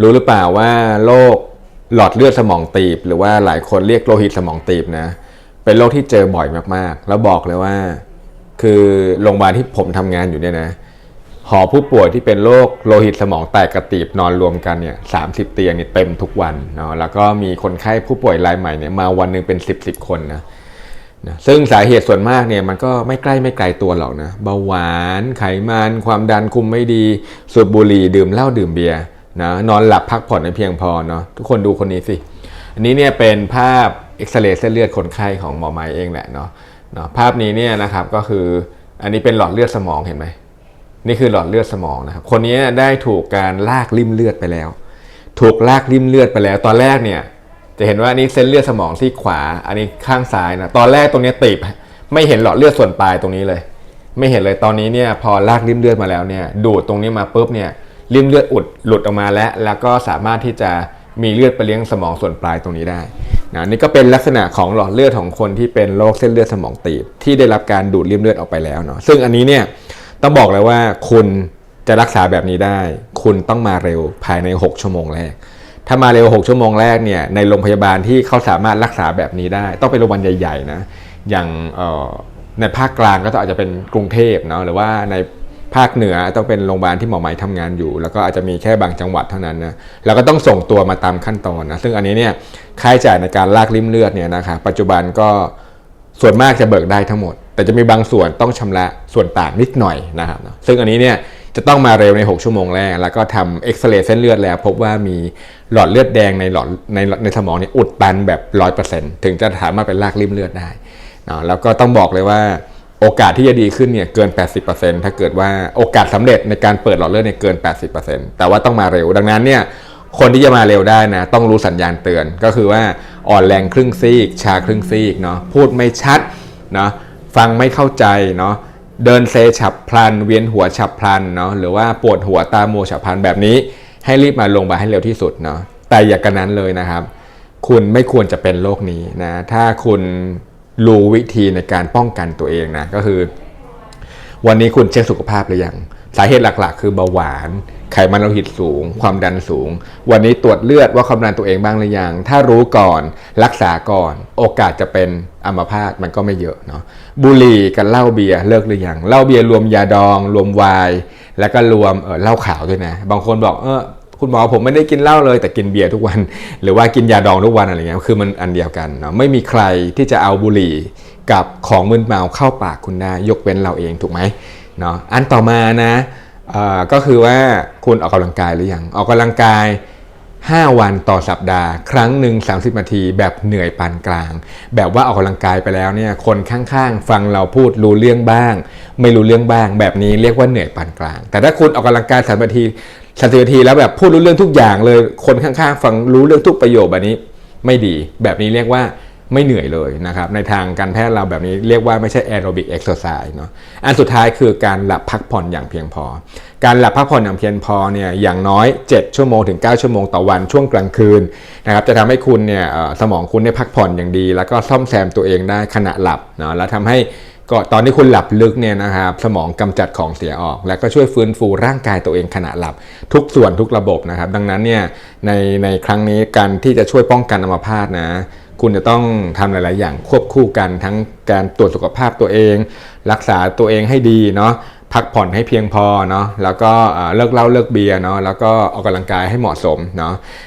รู้หรือเปล่าว่าโรคหลอดเลือดสมองตีบ หรือว่าหลายคนเรียกโลหิตสมองตีบนะ เป็นโรคที่เจอบ่อยมากๆ แล้วบอกเลยว่า คือโรงพยาบาลที่ผมทำงานอยู่เนี่ยนะหอผู้ป่วยที่เป็นโรคโลหิตสมองแตกกระตีบนอนรวมกันเนี่ยสาเตียงเนี่ยเต็มทุกวันเนาะแล้วก็มีคนไข้ผู้ป่วยรายใหม่เนี่ยมาวันหนึ่งเป็น 10บสคนนะนะซึ่งสาเหตุส่วนมากเนี่ยมันก็ไม่ใกล้ไม่ไกลตัวหรอกนะเบาหวานไขมัน ความดันคุมไม่ดีสูบบุหรี่ดื่มเหล้าดื่มเบียร์ นะนอนหลับพักผ่อนไม่เพียงพอเนาะทุกคนดูคนนี้สิ อันนี้เนี่ยเป็นภาพเอ็กซเรย์เส้นเลือดคนไข้ของหมอไม้เองแหละเนาะเนาะภาพนี้เนี่ยนะครับก็คืออันนี้เป็นหลอดเลือดสมองเห็นไหมนี่คือหลอดเลือดสมองนะครับ คนนี้ได้ถูกการลากริ่มเลือดไปแล้ว ถูกลากริ่มเลือดไปแล้ว ตอนแรกเนี่ยจะเห็นว่านี่เส้นเลือดสมองที่ขวา อันนี้ข้างซ้ายนะตอนแรกตรงนี้ตีบไม่เห็นหลอดเลือดส่วนปลายตรงนี้เลย ไม่เห็นเลยตอนนี้เนี่ยพอลากริ่มเลือดมาแล้วเนี่ยดูดตรงนี้มาปุ๊บเนี่ย ริ่มเลือดอุดหลุดออกมาแล้ว แล้วก็สามารถที่จะมีเลือดไปเลี้ยงสมองส่วนปลายตรงนี้ได้นะนี่ก็เป็นลักษณะของหลอดเลือดของคนที่เป็นโรคเส้นเลือดสมองตีบที่ได้รับการดูดริ่มเลือดออกไปแล้วเนาะซึ่งอันนี้เนี่ยต้องบอกเลยว่าคุณจะรักษาแบบนี้ได้ คุณต้องมาเร็วภายใน 6 ชั่วโมงแรก ถ้ามาเร็ว 6 ชั่วโมงแรกเนี่ยในโรงพยาบาลที่เขาสามารถรักษาแบบนี้ได้ ต้องเป็นโรงพยาบาลใหญ่ๆนะอย่างในภาคกลางก็ต้องอาจจะเป็นกรุงเทพเนาะหรือว่าใน ภาคเหนือต้องเป็นโรงพยาบาลที่หมอไหมทำงานอยู่ แล้วก็อาจจะมีแค่บางจังหวัดเท่านั้นนะแล้วก็ต้องส่งตัวมาตามขั้นตอนนะซึ่งอันนี้เนี่ยค่าใช้จ่ายในการลากริ่มเลือดเนี่ยนะครับปัจจุบันก็ส่วนมากจะเบิกได้ทั้งหมด แต่จะมีบางส่วนต้องชำระส่วนต่างนิดหน่อยนะครับซึ่งอันนี้เนี่ยจะต้องมาเร็วใน 6 ชั่วโมงแรก แล้วก็ทำเอ็กซเรย์เส้นเลือดแล้ว พบว่ามีหลอดเลือดแดงในหลอดในในสมองเนี่ยอุดตันแบบ 100%ถึงจะสามารถเป็นลากริ่มเลือดได้นะแล้วก็ต้องบอกเลยว่า โอกาสที่จะดีขึ้นเนี่ยเกิน 80%ถ้าเกิดว่าโอกาสสำเร็จในการเปิดหลอดเลือดเนี่ยเกิน 80%แต่ว่าต้องมาเร็ว ดังนั้นเนี่ยคนที่จะมาเร็วได้นะต้องรู้สัญญาณเตือนก็คือว่าอ่อนแรงครึ่งซีก ชาครึ่งซีกเนาะพูดไม่ชัดเนาะฟังไม่เข้าใจเนาะเดินเซฉับพลัน เวียนหัวฉับพลันเนาะหรือว่าปวดหัวตาโมวฉับพลันแบบนี้ ให้รีบมาลงมาให้เร็วที่สุดเนาะแต่อย่ากระนั้นเลยนะครับ คุณไม่ควรจะเป็นโรคนี้นะถ้าคุณ รู้วิธีในการป้องกันตัวเองนะก็คือ วันนี้คุณเช็คสุขภาพหรือยังสาเหตุหลักๆ คือเบาหวานไขมันโลหิตสูง ความดันสูง วันนี้ตรวจเลือดว่าความดันตัวเองบ้างหรือยัง ถ้ารู้ก่อนรักษาก่อน โอกาสจะเป็นอัมพาตมันก็ไม่เยอะเนาะบุหรี่กับเหล้าเบียร์เลิกหรือยังเหล้าเบียร์รวมยาดอง รวมไวน์แล้วก็รวมเออเหล้าขาวด้วยนะ บางคนบอกเออ คุณหมอผมไม่ได้กินเหล้าเลยแต่กินเบียร์ทุกวัน หรือว่ากินยาดองทุกวันอะไรเงี้ยคือมันอันเดียวกันเนาะไม่มีใครที่จะเอาบุหรี่กับของมึนเมาเข้าปากคุณได้ยกเว้นเราเองถูกไหมเนาะอันต่อมานะก็คือว่าคุณออกกำลังกายหรือยังออกกำลังกาย 5 วันต่อสัปดาห์ ครั้งหนึ่ง30 นาที แบบเหนื่อยปานกลาง แบบว่าออกกำลังกายไปแล้วเนี่ยคนข้างๆ ฟังเราพูดรู้เรื่องบ้าง ไม่รู้เรื่องบ้าง แบบนี้เรียกว่าเหนื่อยปานกลาง แต่ถ้าคุณออกกำลังกาย30นาที 30นาทีแล้วแบบพูดรู้เรื่องทุกอย่างเลยคนข้างๆ ฟังรู้เรื่องทุกประโยคแบบนี้ไม่ดี แบบนี้เรียกว่าไม่เหนื่อยเลยนะครับ ในทางการแพทย์เราแบบนี้เรียกว่าไม่ใช่แอโรบิกเอ็กซ์ไซส์เนาะอันสุดท้ายคือการหลับพักผ่อนอย่างเพียงพอ การหลับพักผ่อนอย่างเพียงพอเนี่ยอย่างน้อย 7 ชั่วโมงถึง 9 ชั่วโมงต่อวันช่วงกลางคืนนะครับจะทำให้คุณเนี่ยสมองคุณได้พักผ่อนอย่างดี แล้วก็ซ่อมแซมตัวเองได้ขณะหลับเนาะแล้วทำให้ ก็ตอนที่คุณหลับลึกเนี่ยนะครับสมองกำจัดของเสียออก แล้วก็ช่วยฟื้นฟูร่างกายตัวเองขณะหลับทุกส่วนทุกระบบนะครับ ดังนั้นเนี่ยในในครั้งนี้การที่จะช่วยป้องกันอัมพาตนะคุณจะต้องทำหลาย ๆ อย่างควบคู่กันทั้งการตรวจสุขภาพตัวเอง รักษาตัวเองให้ดีเนาะพักผ่อนให้เพียงพอเนาะแล้วก็เลิกเหล้าเลิกเบียร์เนาะแล้วก็ออกกำลังกายให้เหมาะสมเนาะ